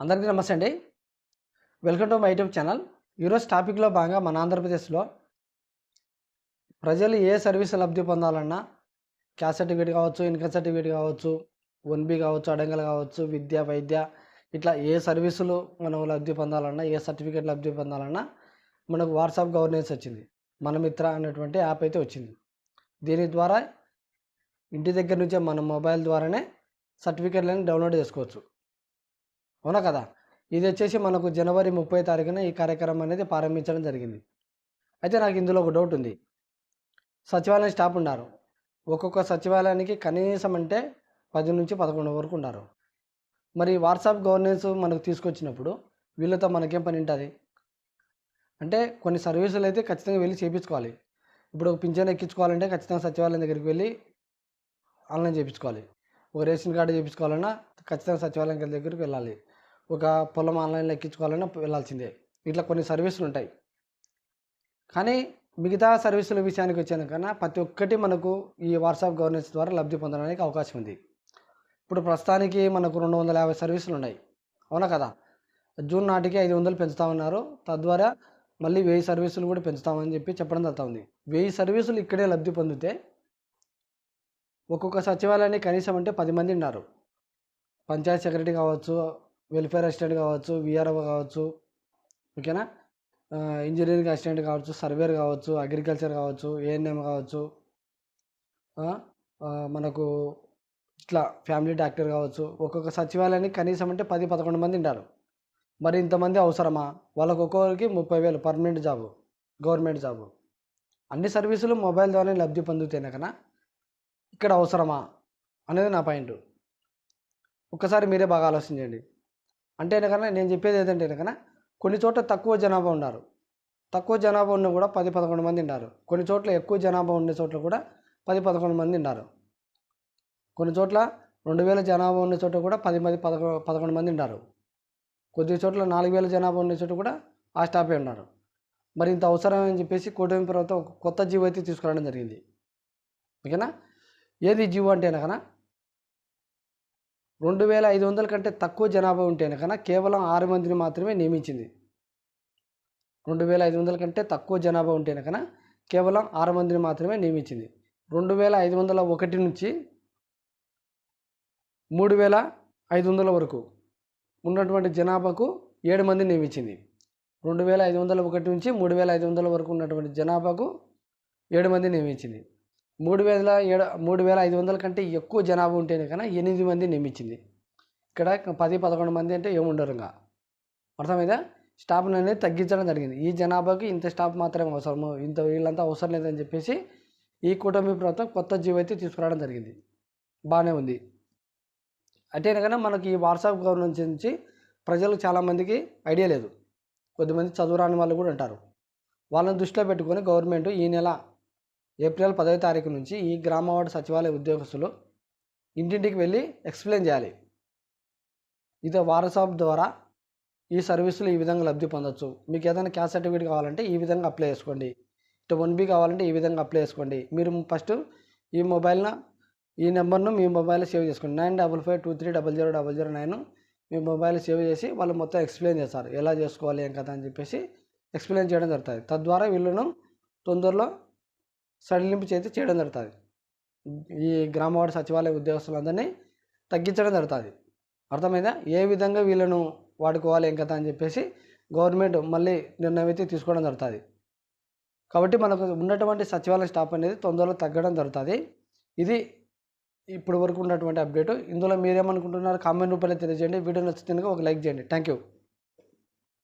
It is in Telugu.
అందరికీ నమస్తే అండి. Welcome to my YouTube channel. ఈరోజు టాపిక్లో భాగంగా మన ఆంధ్రప్రదేశ్లో ప్రజలు ఏ సర్వీస్ లబ్ధి పొందాలన్నా క్యాస్ట్ సర్టిఫికేట్ కావచ్చు ఇన్కమ్ సర్టిఫికేట్ కావచ్చు వన్ బి కావచ్చు అడంగలు కావచ్చు విద్య వైద్య ఇట్లా ఏ సర్వీసులు మనం లబ్ధి పొందాలన్నా ఏ సర్టిఫికేట్ లబ్ధి పొందాలన్నా మనకు వాట్సాప్ గవర్నెన్స్ వచ్చింది. మన మిత్ర అనేటువంటి యాప్ అయితే వచ్చింది. దీని ద్వారా ఇంటి దగ్గర నుంచే మన మొబైల్ ద్వారానే సర్టిఫికేట్లను డౌన్లోడ్ చేసుకోవచ్చు. అవునా కదా? ఇది వచ్చేసి మనకు జనవరి ముప్పై తారీఖున ఈ కార్యక్రమం అనేది ప్రారంభించడం జరిగింది. అయితే నాకు ఇందులో ఒక డౌట్ ఉంది. సచివాలయం స్టాఫ్ ఉన్నారు. ఒక్కొక్క సచివాలయానికి కనీసం అంటే పది నుంచి పదకొండు వరకు ఉన్నారు. మరి వాట్సాప్ గవర్నెన్స్ మనకు తీసుకొచ్చినప్పుడు వీళ్ళతో మనకేం పని ఉంటుంది? అంటే కొన్ని సర్వీసులు అయితే ఖచ్చితంగా వెళ్ళి చేయించుకోవాలి ఇప్పుడు ఒక పింఛన్ ఎక్కించుకోవాలంటే ఖచ్చితంగా సచివాలయం దగ్గరికి వెళ్ళి ఆన్లైన్ చేయించుకోవాలి ఒక రేషన్ కార్డు చేయించుకోవాలన్నా ఖచ్చితంగా సచివాలయం దగ్గరికి వెళ్ళాలి. ఒక పొలం ఆన్లైన్లో ఎక్కించుకోవాలన్నా వెళ్ళాల్సిందే. ఇట్లా కొన్ని సర్వీసులు ఉంటాయి. కానీ మిగతా సర్వీసుల విషయానికి వచ్చాను కన్నా ప్రతి ఒక్కటి మనకు ఈ వాట్సాప్ గవర్నెన్స్ ద్వారా లబ్ధి పొందడానికి అవకాశం ఉంది. ఇప్పుడు ప్రస్తుతానికి మనకు రెండు వందల యాభై సర్వీసులు ఉన్నాయి. అవునా కదా? జూన్ నాటికి ఐదు వందలు పెంచుతామన్నారు తద్వారా మళ్ళీ వెయ్యి సర్వీసులు కూడా పెంచుతామని చెప్పి చెప్పడం జరుగుతూ ఉంది వెయ్యి సర్వీసులు ఇక్కడే లబ్ధి పొందితే ఒక్కొక్క సచివాలయానికి కనీసం అంటే పది మంది ఉన్నారు. పంచాయత్ సెక్రటరీ కావచ్చు వెల్ఫేర్ అసిస్టెంట్ కావచ్చు విఆర్ఓ కావచ్చు ఓకేనా? ఇంజనీరింగ్ అసిస్టెంట్ కావచ్చు సర్వేర్ కావచ్చు అగ్రికల్చర్ కావచ్చు ఏఎన్ఎం కావచ్చు మనకు ఇట్లా ఫ్యామిలీ డాక్టర్ కావచ్చు ఒక్కొక్క సచివాలయానికి కనీసం అంటే పది పదకొండు మంది ఉంటారు. మరి ఇంతమంది అవసరమా? వాళ్ళకు ఒక్కొక్కరికి ముప్పై వేలు పర్మనెంట్ జాబు గవర్నమెంట్ జాబు. అన్ని సర్వీసులు మొబైల్ ద్వారా లబ్ధి పొందుతాయి కన్నా ఇక్కడ అవసరమా? అనేది నా పాయింట్. ఒక్కసారి మీరే బాగా ఆలోచించండి అంటే కన్నా నేను చెప్పేది ఏంటంటే కన్నా కొన్ని చోట్ల తక్కువ జనాభా ఉన్నారు. తక్కువ జనాభా ఉన్న కూడా పది పదకొండు మంది ఉన్నారు. కొన్ని చోట్ల ఎక్కువ జనాభా ఉండే చోట్ల కూడా పది పదకొండు మంది ఉన్నారు. కొన్ని చోట్ల రెండు వేల జనాభా ఉన్న చోట కూడా పది మంది పదకొ పదకొండు మంది ఉన్నారు. కొద్ది చోట్ల నాలుగు వేల జనాభా ఉన్న చోట కూడా ఆ స్టాఫే ఉన్నారు. మరి ఇంత అవసరం అని చెప్పేసి కూటమి ప్రభుత్వం ఒక కొత్త జీవో అయితే తీసుకురావడం జరిగింది. ఓకేనా? ఏది జీవో అంటే కనుక రెండు వేల ఐదు వందల కంటే తక్కువ జనాభా ఉంటే కన్నా కేవలం ఆరు మందిని మాత్రమే నియమించింది. రెండు వేల ఐదు వందల కంటే తక్కువ జనాభా ఉంటే కన్నా కేవలం ఆరు మందిని మాత్రమే నియమించింది. రెండు వేల ఐదు వందల ఒకటి నుంచి మూడు వేల ఐదు వందల వరకు ఉన్నటువంటి జనాభాకు ఏడు మంది నియమించింది. రెండు వేల ఐదు వందల ఒకటి నుంచి మూడు వేల ఐదు వందల వరకు ఉన్నటువంటి జనాభాకు ఏడు మంది నియమించింది. మూడు వేల ఏడు మూడు వేల ఐదు వందల కంటే ఎక్కువ జనాభా ఉంటేనే కన్నా ఎనిమిది మంది నియమించింది. ఇక్కడ పది పదకొండు మంది అంటే ఏముండరు ఇంకా. అర్థమైందా? స్టాఫ్ని అనేది తగ్గించడం జరిగింది. ఈ జనాభాకి ఇంత స్టాఫ్ మాత్రమే అవసరము. ఇంత వీళ్ళంతా అవసరం లేదని చెప్పేసి ఈ కూటమి ప్రభుత్వం కొత్త జీవైతే తీసుకురావడం జరిగింది. బాగానే ఉంది. అంటే కనుక మనకి ఈ వాట్సాప్ గవర్నెన్స్ నుంచి ప్రజలు చాలామందికి ఐడియా లేదు. కొద్దిమంది చదువు రాని వాళ్ళు కూడా ఉంటారు. వాళ్ళని దృష్టిలో పెట్టుకొని గవర్నమెంట్ ఈ నెల ఏప్రిల్ పదవ తారీఖు నుంచి ఈ గ్రామ వార్డు సచివాలయ ఉద్యోగస్తులు ఇంటింటికి వెళ్ళి ఎక్స్ప్లెయిన్ చేయాలి. ఇది వాట్సాప్ ద్వారా ఈ సర్వీసులు ఈ విధంగా లబ్ధి పొందొచ్చు. మీకు ఏదైనా క్యాస్ట్ సర్టిఫికేట్ కావాలంటే ఈ విధంగా అప్లై చేసుకోండి. ఇటు వన్ బి కావాలంటే ఈ విధంగా అప్లై చేసుకోండి. మీరు ఫస్ట్ ఈ మొబైల్న ఈ నెంబర్ను మీ మొబైల్లో సేవ్ చేసుకోండి. Nine double five two three double zero double zero nine మీ మొబైల్ సేవ్ చేసి వాళ్ళు మొత్తం ఎక్స్ప్లెయిన్ చేస్తారు. ఎలా చేసుకోవాలి ఏం కదా అని చెప్పేసి ఎక్స్ప్లెయిన్ చేయడం జరుగుతుంది. తద్వారా వీళ్ళను తొందరలో సడలింపు చేతి చేయడం జరుగుతుంది. ఈ గ్రామవాడ సచివాలయ ఉద్యోగస్తులందరినీ తగ్గించడం జరుగుతుంది. అర్థమైందా? ఏ విధంగా వీళ్ళను వాడుకోవాలి ఏం కదా అని చెప్పేసి గవర్నమెంట్ మళ్ళీ నిర్ణయం అయితే తీసుకోవడం జరుగుతుంది. కాబట్టి మనకు ఉన్నటువంటి సచివాలయ స్టాఫ్ అనేది తొందరలో తగ్గడం జరుగుతుంది. ఇది ఇప్పటి వరకు ఉన్నటువంటి అప్డేట్. ఇందులో మీరేమనుకుంటున్నారు కామెంట్ రూపంలో తెలియజేయండి. వీడియో నచ్చితే ఒక లైక్ చేయండి. Thank you